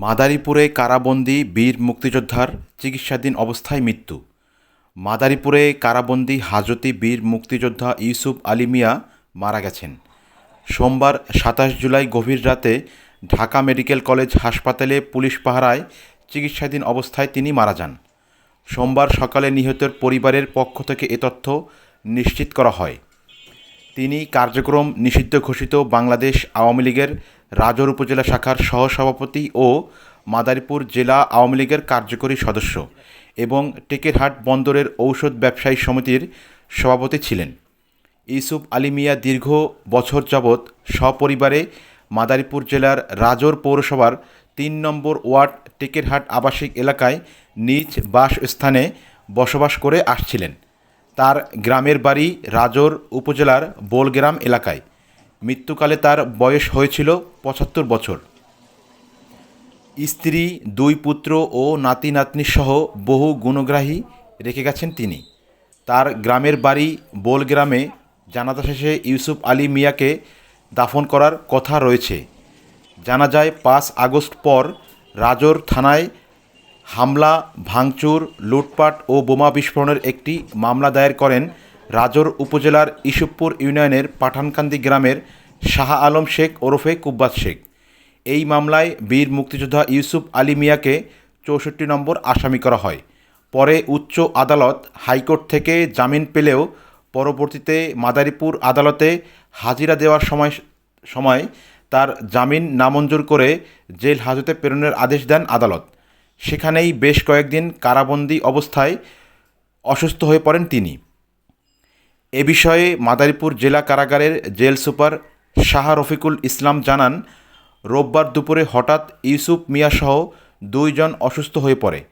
মাদারীপুরে কারাবন্দী বীর মুক্তিযোদ্ধার চিকিৎসাধীন অবস্থায় মৃত্যু। মাদারীপুরে কারাবন্দী হাজতি বীর মুক্তিযোদ্ধা ইউসুফ আলী মিয়া মারা গেছেন। সোমবার সাতাশ জুলাই গভীর রাতে ঢাকা মেডিকেল কলেজ হাসপাতালে পুলিশ পাহারায় চিকিৎসাধীন অবস্থায় তিনি মারা যান। সোমবার সকালে নিহতের পরিবারের পক্ষ থেকে এ তথ্য নিশ্চিত করা হয়। তিনি কার্যক্রম নিষিদ্ধ ঘোষিত বাংলাদেশ আওয়ামী লীগের রাজৌর উপজেলা শাখার সহসভাপতি ও মাদারীপুর জেলা আওয়ামী লীগের কার্যকরী সদস্য এবং টেকেরহাট বন্দরের ঔষধ ব্যবসায়ী সমিতির সভাপতি ছিলেন। ইউসুফ আলী মিয়া দীর্ঘ বছর যাবৎ সপরিবারে মাদারীপুর জেলার রাজৌর পৌরসভার তিন নম্বর ওয়ার্ড টেকেরহাট আবাসিক এলাকায় নিজ বাসস্থানে বসবাস করে আসছিলেন। তার গ্রামের বাড়ি রাজোর উপজেলার বোলগ্রাম এলাকায়। মৃত্যুকালে তার বয়স হয়েছিল পঁচাত্তর বছর। স্ত্রী, দুই পুত্র ও নাতি নাতনি সহ বহু গুণগ্রাহী রেখে গেছেন তিনি। তার গ্রামের বাড়ি বোলগ্রামে জানাজা শেষে ইউসুফ আলী মিয়াকে দাফন করার কথা রয়েছে। জানা যায় পাঁচ আগস্ট পর রাজোর থানায় হামলা, ভাঙচুর, লুটপাট ও বোমা বিস্ফোরণের একটি মামলা দায়ের করেন রাজোর উপজেলার ইসুফপুর ইউনিয়নের পাঠানকান্দি গ্রামের শাহ আলম শেখ ওরফে কুব্বাত শেখ। এই মামলায় বীর মুক্তিযোদ্ধা ইউসুফ আলী মিয়াকে চৌষট্টি নম্বর আসামি করা হয়। পরে উচ্চ আদালত হাইকোর্ট থেকে জামিন পেলেও পরবর্তীতে মাদারীপুর আদালতে হাজিরা দেওয়ার সময় সময় তার জামিন নামঞ্জুর করে জেল হাজতে প্রেরণের আদেশ দেন আদালত। সেখানেই বেশ কয়েকদিন কারাবন্দী অবস্থায় অসুস্থ হয়ে পড়েন তিনি। এ বিষয়ে মাদারীপুর জেলা কারাগারের জেল সুপার শাহ রফিকুল ইসলাম জানান, রোববার দুপুরে হঠাৎ ইউসুফ মিয়াসহ দুইজন অসুস্থ হয়ে পড়ে।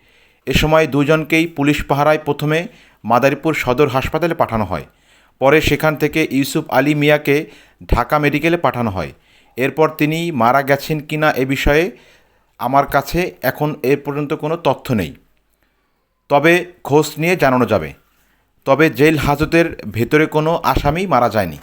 এ সময় দুজনকেই পুলিশ পাহারায় প্রথমে মাদারীপুর সদর হাসপাতালে পাঠানো হয়। পরে সেখান থেকে ইউসুফ আলী মিয়াকে ঢাকা মেডিকেলে পাঠানো হয়। এরপর তিনি মারা গেছেন কিনা এ বিষয়ে আমার কাছে এখন এ পর্যন্ত কোনো তথ্য নেই। তবে খোঁজ নিয়ে জানানো যাবে। তবে জেল হাজতের ভেতরে কোনো আসামি মারা যায়নি।